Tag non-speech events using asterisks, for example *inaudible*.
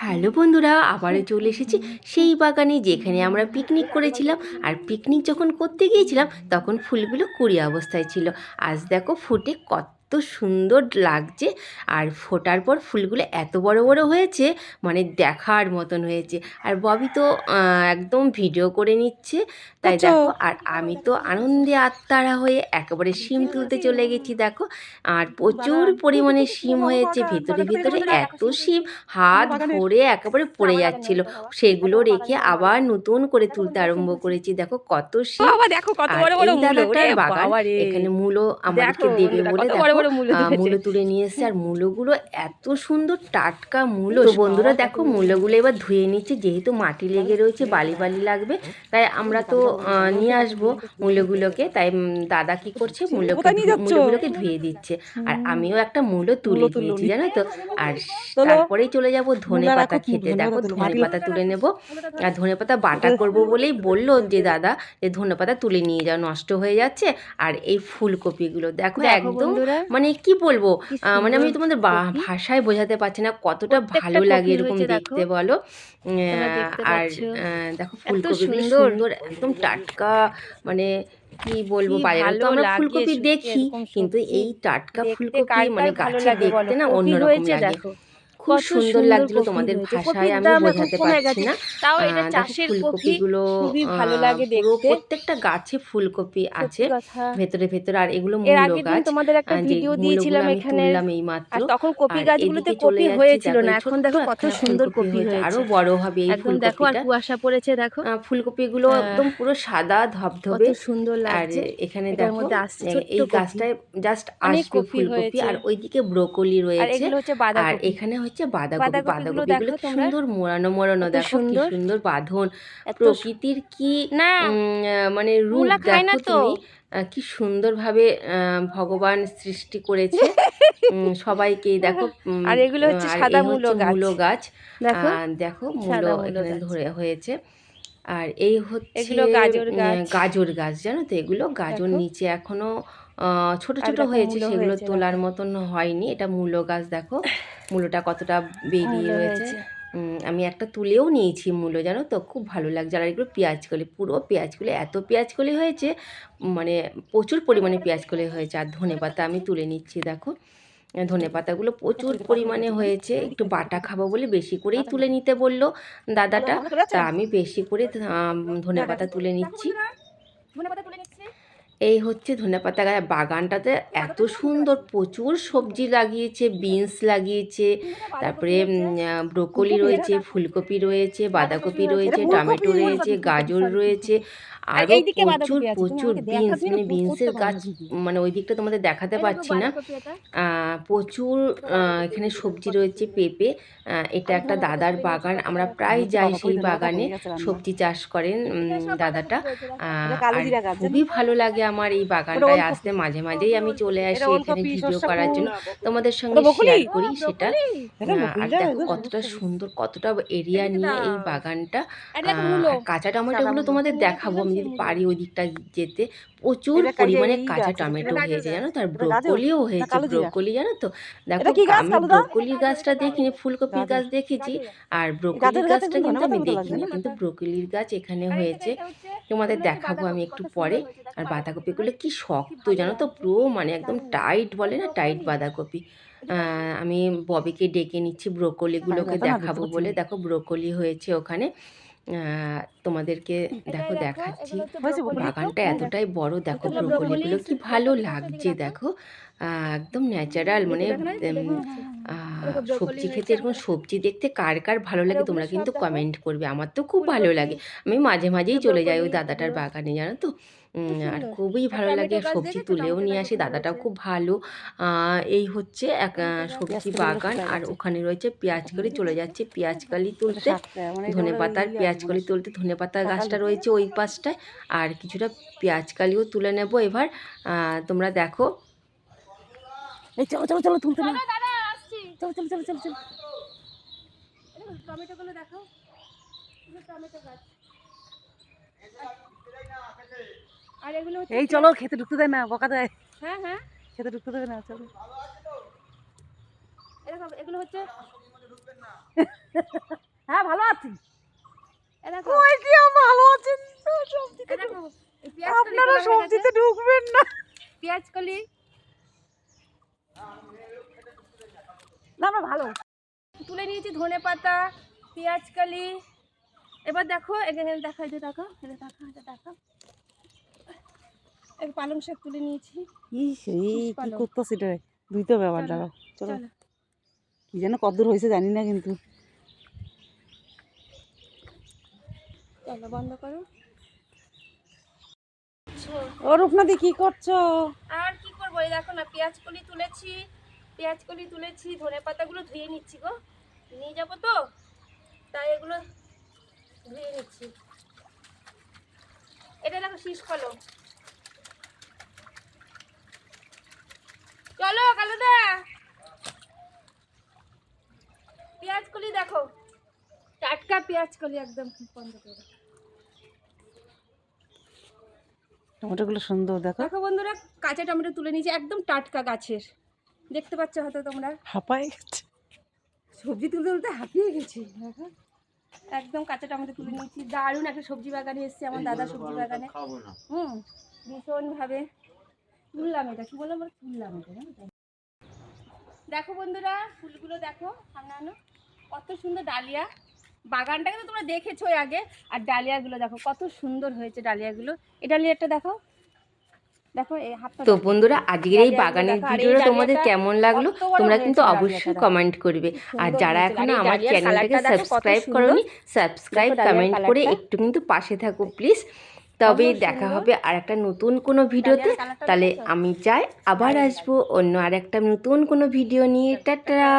Hello বন্ধুরা, আবারও চলে এসেছি সেই বাগানে যেখানে আমরা পিকনিক করেছিলাম। আর পিকনিক যখন করতে গিয়েছিলাম, তখন ফুলগুলো কুড়ি অবস্থায় ছিল। আজ দেখো ফুটে কত সুন্দর লাগছে। আর ফোটার পর ফুলগুলো এত বড় বড় হয়েছে মানে দেখার মতন হয়েছে। আর ববি তো একদম ভিডিও করে নিচ্ছে। তাই আচ্ছা। দেখো আর আমি তো আনন্দে আত্মারা হয়ে একেবারে শিম তুলতে চলে গেছি দেখো। আর প্রচুর পরিমাণে শিম হয়েছে ভেতরে ভেতরে এত শিম হাত ভরে একেবারে পড়ে যাচ্ছিল। সেগুলো রেখে আবার নতুন করে তুলতে আরম্ভ করেছি দেখো কত শিম। বাগান এখানে মূলো আমাদেরকে দেবে বলে দেখো মূলো। মূলো তুলে নিয়ে এসছে। আর মূলোগুলো এত সুন্দর টাটকা মূলো তো বন্ধুরা দেখো মূলোগুলো এবার ধুয়ে নিচ্ছে। যেহেতু মাটি লেগে রয়েছে বালি বালি লাগবে তাই আমরা তো নিয়ে আসব মূলোগুলোকে তাই দাদা কি করছে? মূলোগুলোকে ধুয়ে দিচ্ছে। আর আমিও একটা মূলো তুলে দিয়েছি জানো তো? আর তারপরেই চলে যাব ধনে পাতা খেতে। দেখো ধনে পাতা। তুলে নেব। আর ধনে পাতা বাটা করব বলেই বলল যে দাদা যে ধনে পাতা তুলে নিয়ে যাও নষ্ট হয়ে যাচ্ছে। আর এই ফুলকপিগুলো দেখো দেখো একদম মানে কি বলব? মানে আমি তোমাদের ভাষায় বোঝাতে পারছি না কতটা ভালো লাগে এরকম দেখতে বলো। আহ, আর দেখো ফুলকপি সুন্দর। একদম টাটকা মানে কি বলব বাজারে তো আমরা ফুলকপি দেখি কিন্তু এই টাটকা ফুলকপি মানে গাছে দেখতে না অন্যরকম লাগে। দেখো। খুব সুন্দর লাগছিল তোমাদের ভাষায় আমি বোঝাতে পারছি না। তাও এটা চাষের ফুলকপিগুলো খুবই ভালো লাগে দেখতে। প্রত্যেকটা গাছে ফুলকপি আছে। ভেতরে ভেতরে আর এগুলো মূলো গাছ। তোমাদের একটা ভিডিও দিয়েছিলাম এখানে। এই মাত্র আর তখন কপি গাছগুলোতে কপি হয়েছিল না। এখন দেখো কত সুন্দর কপি হয়েছে। আরও বড় হবে এই দেখো আর কুয়াশা পড়েছে দেখো। ফুলকপি গুলো একদম পুরো সাদা ধবধবে। সুন্দর লাগছে। এখানে দেখো এই গাছটায় জাস্ট আসবে কপি ফুলকপি। আর ওইদিকে ব্রোকলি রয়েছে। আর এখানে হচ্ছে বাঁধাকপি বাঁধাকপিগুলো কি সুন্দর মোড়ানো মোড়ানো দেখো কি সুন্দর। বাঁধন। প্রকৃতির কি আহ, মানে রূপ দেখো তুমি কি সুন্দরভাবে ভগবান সৃষ্টি করেছে। *laughs* সবাইকে দেখো আর এগুলো হচ্ছে সাদা মূল গাছ। দেখো। মূলো এখানে ধরে হয়েছে। আর এই হচ্ছে এগুলো গাজর গাছ। গাজর গাছ জানো তো? এগুলো গাজর নিচে এখনও ছোট ছোট হয়েছে সেগুলো তোলার মতন হয়নি। এটা মূলো গাছ দেখো। মূলোটা কতটা বেরিয়ে রয়েছে। আমি একটা তুলেও নিয়েছি মূলো জানো তো? খুব ভালো লাগছে। আর এগুলো পেঁয়াজ কলি পুরো পেঁয়াজ কলি এত পেঁয়াজ কলি হয়েছে মানে প্রচুর পরিমাণে পেঁয়াজ কলি হয়েছে। আর ধনে পাতা আমি তুলে নিচ্ছি দেখো। ধনে পাতাগুলো প্রচুর পরিমাণে হয়েছে। একটু বাটা খাব বলে বেশি করেই তুলে নিতে বলল দাদাটা। তা আমি বেশি করে ধনে পাতা তুলে নিচ্ছি। এই হচ্ছে ধনেপাতা গাছ বাগানটাতে এত সুন্দর প্রচুর সবজি লাগিয়েছে বিনস লাগিয়েছে তারপরে ব্রোকলি রয়েছে ফুলকপি রয়েছে বাঁধাকপি রয়েছে টমেটো রয়েছে গাজর রয়েছে। আরও প্রচুর প্রচুর বিনস মানে বিনসের গাছ মানে ওই দিকটা তোমাদের দেখাতে পারছি না। প্রচুর আহ, এখানে সবজি রয়েছে পেঁপে এটা একটা দাদার বাগান। আমরা প্রায় যাই সেই বাগানে। সবজি চাষ করেন দাদাটা। খুবই ভালো লাগে আমার এই বাগানটায় আসতে। মাঝে মাঝেই আমি চলে আসি এখানে ভিডিও করার জন্য। তোমাদের সঙ্গে শেয়ার করি সেটা। আর দেখো কতটা সুন্দর কতটা এরিয়া নিয়ে এই বাগানটা। কাঁচা টমেটোগুলো তোমাদের দেখাবো আমি যদি পারি ওই দিকটা যেতে প্রচুর পরিমাণে কাঁচা টমেটো হয়েছে জানো তো? আর ব্রোকলিও হয়েছে কালো ব্রোকলি জানো তো? দেখো আমি ব্রোকলি গাছটা দেখিনি ফুলকপির গাছ দেখেছি আর ব্রোকলির গাছটা কিন্তু আমি দেখিনি কিন্তু ব্রোকলির গাছ এখানে হয়েছে। তোমাদের দেখাবো আমি একটু পরে। আর বাঁধাকপিগুলো কি শক্ত জানো তো? পুরো মানে একদম টাইট বলে না? টাইট বাঁধাকপি। আমি ববিকে ডেকে নিচ্ছি ব্রোকলিগুলোকে দেখাবো বলে। দেখো ব্রোকলি হয়েছে ওখানে। তোমাদেরকে দেখো দেখাচ্ছি। বাগানটা এতটাই বড় দেখো ব্রোকলিগুলো কি ভালো লাগছে দেখো। একদম ন্যাচারাল মানে সবজি খেতে এরকম সবজি দেখতে কার কার ভালো লাগে তোমরা কিন্তু কমেন্ট করবে। আমার তো খুব ভালো লাগে। আমি মাঝে মাঝেই চলে যাই ওই দাদাটার বাগানে জানো তো? আর খুবই ভালো লাগে সবজি তুলেও নিয়ে আসি দাদাটাও খুব ভালো। এই হচ্ছে এক সবজি বাগান আর ওখানে রয়েছে পেঁয়াজ কলি চলে যাচ্ছে। পেঁয়াজ কালি তুলতে ধনে পাতার পেঁয়াজ কলি তুলতে ধনে পাতার গাছটা রয়েছে ওই পাশটায় আর কিছুটা পেঁয়াজ কালিও তুলে নেব এবার। তোমরা দেখো। এই চলো চলো চলো তুলতে না চলো চলো চলো চলো চলো। টমেটোগুলো দেখো টমেটো গাছ। আর এগুলো হচ্ছে এই চলো খেতে ঢুকতে দেয় না বকা দেয়। হ্যাঁ হ্যাঁ। খেতে ঢুকতে দেবে না চলো। এরকম এগুলো হচ্ছে হ্যাঁ ভালো আছি। ভালো আছেন আপনারা। সবজিতে ঢুকবেন না। পেঁয়াজ কলি। না আমরা ভালো। তুলে নিয়েছি ধনে পাতা পেঁয়াজ কলি। এবার দেখো এখানে দেখা যে দেখো এটা দেখা এটা দেখা। পালং শাক তুলে নিয়েছি। ইস এই কি পালং। করতেছি রে? দুই তো ব্যাপার চলো, দাঁড়াও চলো। কি যেন কদ্দূর হয়েছে জানি না কিন্তু। চলো বন্ধ করো। ও রূপনাদি কি করছ? আর কি করব? এই দেখো না পেঁয়াজ কলি তুলেছি পেঁয়াজ কলি তুলেছি ধনে পাতাগুলো ধুয়ে নিচ্ছি গো। নিয়ে যাব তো তাই এগুলো ধুয়ে নিচ্ছি। এটা দেখো শীষ কলম চলো কালুদা পেঁয়াজ কলি দেখো। টাটকা পেঁয়াজ কলি একদম বন্ধ করে। টমেটোগুলো সুন্দর দেখো। দেখো বন্ধুরা কাঁচা টমেটো তুলে নিয়েছি একদম টাটকা গাছের। দেখতে পাচ্ছ হয়তো তোমরা? হাঁপাই গেছে। সবজি তুলতে তুলতে হাঁপিয়ে গেছি দেখো। একদম কাঁচা টমেটো তুলে নিয়েছি। দারুণ একটা সবজি বাগানে এসছে আমার দাদা সবজি বাগানে। হুম ভীষণভাবে তুললাম এটা। কি বললাম তুললাম এটা? দেখো বন্ধুরা ফুলগুলো দেখো সামনে কত সুন্দর ডালিয়া। বাগানটাকে তো তোমরা দেখেছ আগে। আর ডালিয়াগুলো দেখো কত সুন্দর হয়েছে ডালিয়াগুলো। এই ডালিয়াটা দেখো। দেখো এই হাতটা তো বন্ধুরা আজকের এই বাগানের ভিডিওটা তোমাদের কেমন লাগল তোমরা কিন্তু অবশ্যই কমেন্ট করবে। আর যারা। এখনও আমার চ্যানেলটাকে সাবস্ক্রাইব। করোনি সাবস্ক্রাইব কমেন্ট করে একটু কিন্তু পাশে থাকো প্লিজ তবে দেখা হবে আর একটা নতুন কোনো ভিডিওতে। তাহলে আমি চাই আবার আসব অন্য আর একটা নতুন কোনো ভিডিও নিয়ে। টাটা।